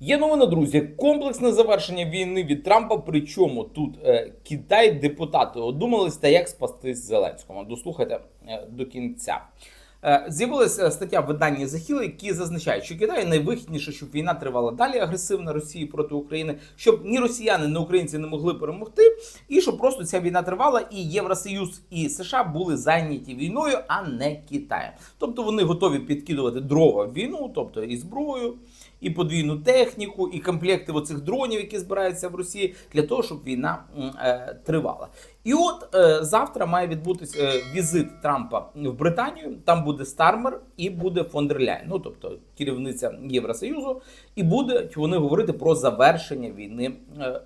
Є новина, друзі. Комплексне завершення війни від Трампа. Причому тут е, Китай депутати одумались та як спастись Зеленському. Дослухайте е, до кінця. Е, З'явилася стаття в виданні Захіл, які зазначають, що Китай найвигідніше, щоб війна тривала далі агресивна Росії проти України, щоб ні росіяни, ні українці не могли перемогти, і щоб просто ця війна тривала, і Євросоюз і США були зайняті війною, а не Китаєм. Тобто вони готові підкидувати дрова в війну, тобто і зброю, і подвійну техніку, і комплекти оцих дронів, які збираються в Росії, для того, щоб війна е, тривала. І от е, завтра має відбутись е, візит Трампа в Британію. Там буде Стармер і буде фон дер Ляйн, ну тобто керівниця Євросоюзу, і будуть вони говорити про завершення війни е,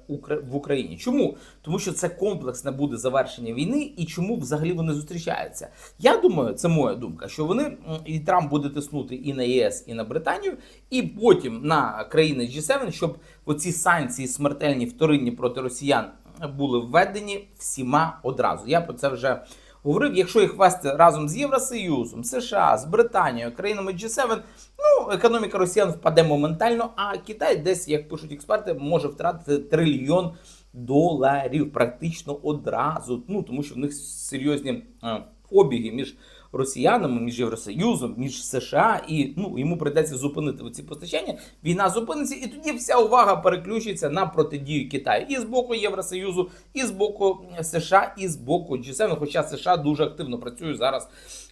в Україні. Чому? Тому що це комплексне буде завершення війни, і чому взагалі вони зустрічаються? Я думаю, це моя думка, що вони і Трамп буде тиснути і на ЄС, і на Британію, і потім на країни G7, щоб оці санкції смертельні вторинні проти росіян були введені всіма одразу. Я про це вже говорив. Якщо їх ввести разом з Євросоюзом, США, з Британією, країнами G7, ну економіка росіян впаде моментально. А Китай, десь, як пишуть експерти, може втратити трильйон доларів практично одразу. Ну тому що в них серйозні е, обіги між росіянами, між Євросоюзом, між США, і ну йому прийдеться зупинити ці постачання. Війна зупиниться, і тоді вся увага переключиться на протидію Китаю і з боку Євросоюзу, і з боку США, і з боку G7, Хоча США дуже активно працює зараз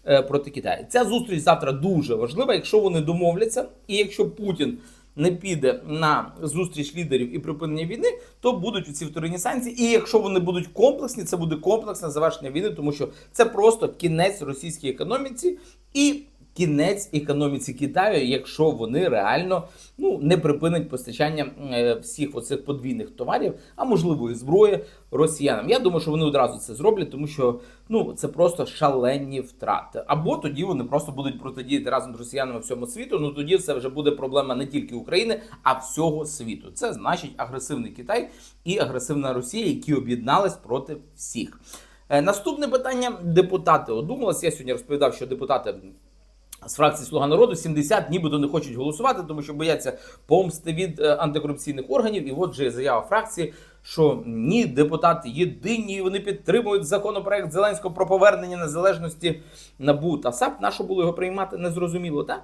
е, проти Китаю. Ця зустріч завтра дуже важлива, якщо вони домовляться, і якщо Путін. Не піде на зустріч лідерів і припинення війни, то будуть ці вторинні санкції. І якщо вони будуть комплексні, це буде комплексне завершення війни, тому що це просто кінець російській економіці і кінець економіці Китаю, якщо вони реально ну не припинять постачання е, всіх оцих подвійних товарів, а можливо і зброї росіянам. Я думаю, що вони одразу це зроблять, тому що ну це просто шалені втрати. Або тоді вони просто будуть протидіяти разом з росіянами всьому світу. Ну тоді це вже буде проблема не тільки України, а всього світу. Це значить агресивний Китай і агресивна Росія, які об'єднались проти всіх. Е, Наступне питання: депутати одумалися. Я сьогодні розповідав, що депутати з фракції Слуга народу 70 нібито не хочуть голосувати, тому що бояться помсти від е, антикорупційних органів. І от же заява фракції, що ні, депутати єдині, вони підтримують законопроект Зеленського про повернення незалежності НАБУ та САП. На що було його приймати, незрозуміло, та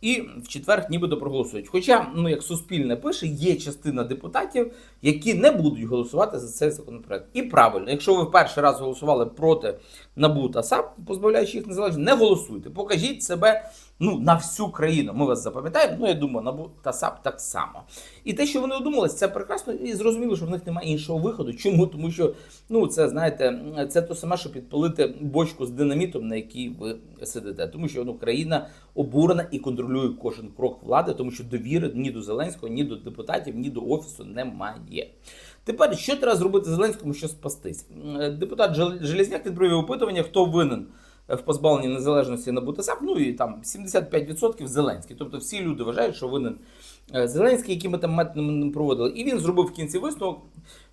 і в четвер нібито проголосують. Хоча, ну як суспільне пише, є частина депутатів, які не будуть голосувати за цей законопроект. І правильно, якщо ви в перший раз голосували проти НАБУ та САП, позбавляючи їх незалежності, не голосуйте. Покажіть себе ну на всю країну. Ми вас запам'ятаємо. Ну я думаю, НАБУ та САП так само. І те, що вони одумались, це прекрасно і зрозуміло, що в них немає іншого виходу. Чому? Тому що ну це знаєте, це то саме, що підпалити бочку з динамітом, на якій ви сидите. Тому що ну країна обурена і контролює кожен крок влади, тому що довіри ні до Зеленського, ні до депутатів, ні до офісу немає. Тепер що треба зробити Зеленському, щоб спастись? Е, Депутат Жел- Железняк відбровів опитування, хто винен в позбавленні незалежності на БУТСАП, ну і там 75% Зеленський. Тобто всі люди вважають, що винен е, Зеленський, який ми там методами проводили. І він зробив в кінці висновок,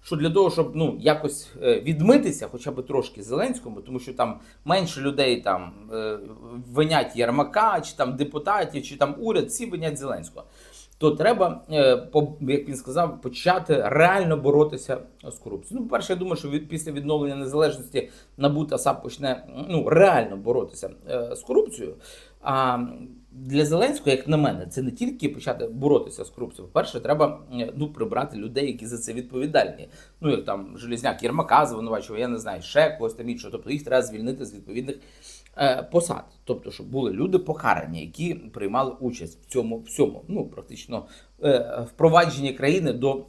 що для того, щоб ну якось е, відмитися, хоча б трошки Зеленському, тому що там менше людей там е, винять Єрмака, чи там депутатів, чи там уряд, всі винять Зеленського. То треба, е, як він сказав, почати реально боротися з корупцією. Ну, по-перше, я думаю, що від, після відновлення незалежності НАБУ та САП почне ну, реально боротися е, з корупцією. А для Зеленського, як на мене, це не тільки почати боротися з корупцією. По-перше, треба е, ну, прибрати людей, які за це відповідальні. Ну, як там Железняк Єрмака звинувачував, я не знаю, ще когось там іншого. Тобто їх треба звільнити з відповідних посад. Тобто, щоб були люди покарані, які приймали участь в цьому всьому, ну практично е, впровадженні країни до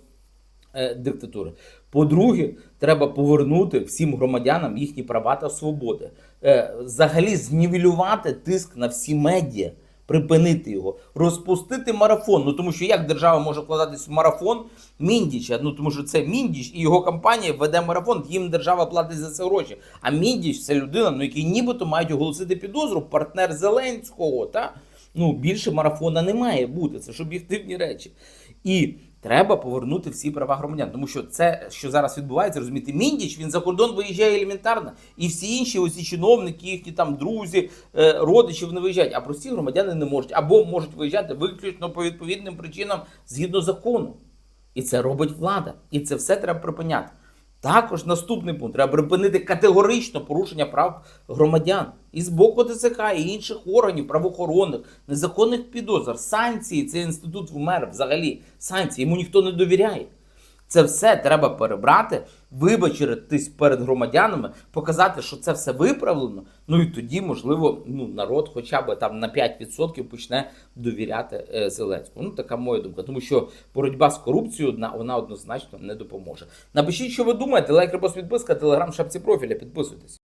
е, диктатури. По-друге, треба повернути всім громадянам їхні права та свободи. Е, взагалі знівелювати тиск на всі медіа. Припинити його, розпустити марафон. Ну тому що як держава може вкладатись в марафон Міндіча? Ну тому що це Міндіч і його компанія веде марафон. Їм держава платить за це гроші. А Міндіч це людина, ну який нібито мають оголосити підозру, партнер Зеленського. Та ну більше марафона не має бути. Це ж об'єктивні речі. І Треба повернути всі права громадян, тому що це, що зараз відбувається, розумієте, Міндіч він за кордон виїжджає елементарно, і всі інші ось ці чиновники, їхні там друзі, е, родичі вони виїжджають, а прості громадяни не можуть або можуть виїжджати виключно по відповідним причинам згідно закону. І це робить влада. І це все треба припиняти. Також наступний пункт треба припинити категорично порушення прав громадян і з боку ТЦК, і інших органів правоохоронних, незаконних підозр, санкції. Цей інститут вмер взагалі. Санкції йому ніхто не довіряє. Це все треба перебрати, вибачитись перед громадянами, показати, що це все виправлено. Ну і тоді, можливо, ну народ хоча б там на 5% почне довіряти е, Зеленському. Ну така моя думка, тому що боротьба з корупцією вона, вона однозначно не допоможе. Напишіть, що ви думаєте, лайк, репост, підписка, телеграм, шапці профіля, підписуйтесь.